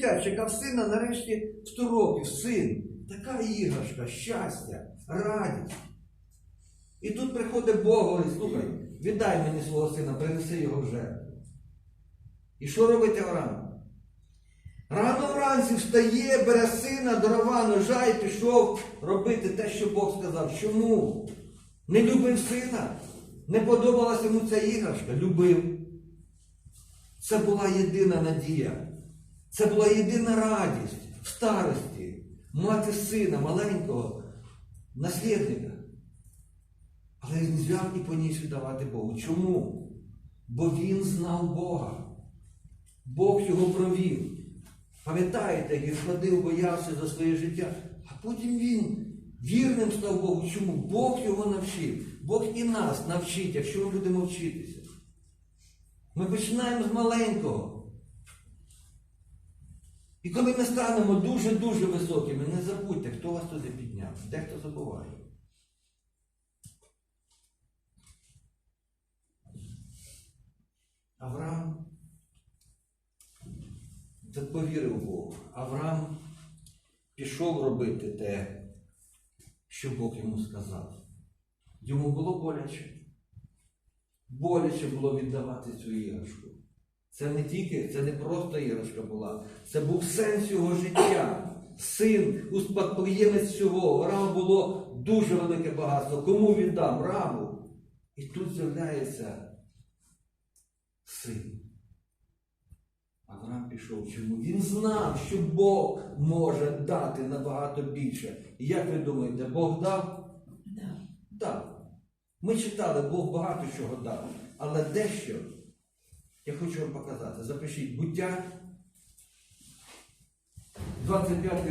життя чекав сина, нарешті 100 років, син. Така іграшка, щастя, радість. І тут приходить Бог, говорить, слухай, віддай мені свого сина, принеси його в жертву. І що робить Авраам? Рано вранці встає, бере сина, дрова, ножа і пішов робити те, що Бог сказав. Чому? Не любив сина. Не подобалася йому ця іграшка. Любив. Це була єдина надія. Це була єдина радість в старості мати сина маленького, наслідника. Але він взяв і поніс віддавати Богу. Чому? Бо він знав Бога. Бог його провів. Пам'ятаєте, як він ходив, боявся за своє життя, а потім він вірним став Богу. Чому? Бог його навчив. Бог і нас навчить, якщо ми будемо вчитися. Ми починаємо з маленького. І коли ми станемо дуже-дуже високими, не забудьте, хто вас туди підняв. Дехто забуває. Авраам повірив Богу. Авраам пішов робити те, що Бог йому сказав. Йому було боляче. Боляче було віддавати цю іграшку. Це не тільки, це не просто іграшка була, це був сенс його життя. Син, успадкоємець всього. У Авраама було дуже велике багатство. Кому віддам? Рабу. І тут з'являється син. Авраам пішов чому? Він знав, що Бог може дати набагато більше. І як ви думаєте, Бог дав? Да. Дав. Ми читали, Бог багато чого дав. Але дещо я хочу вам показати. Запишіть буття 25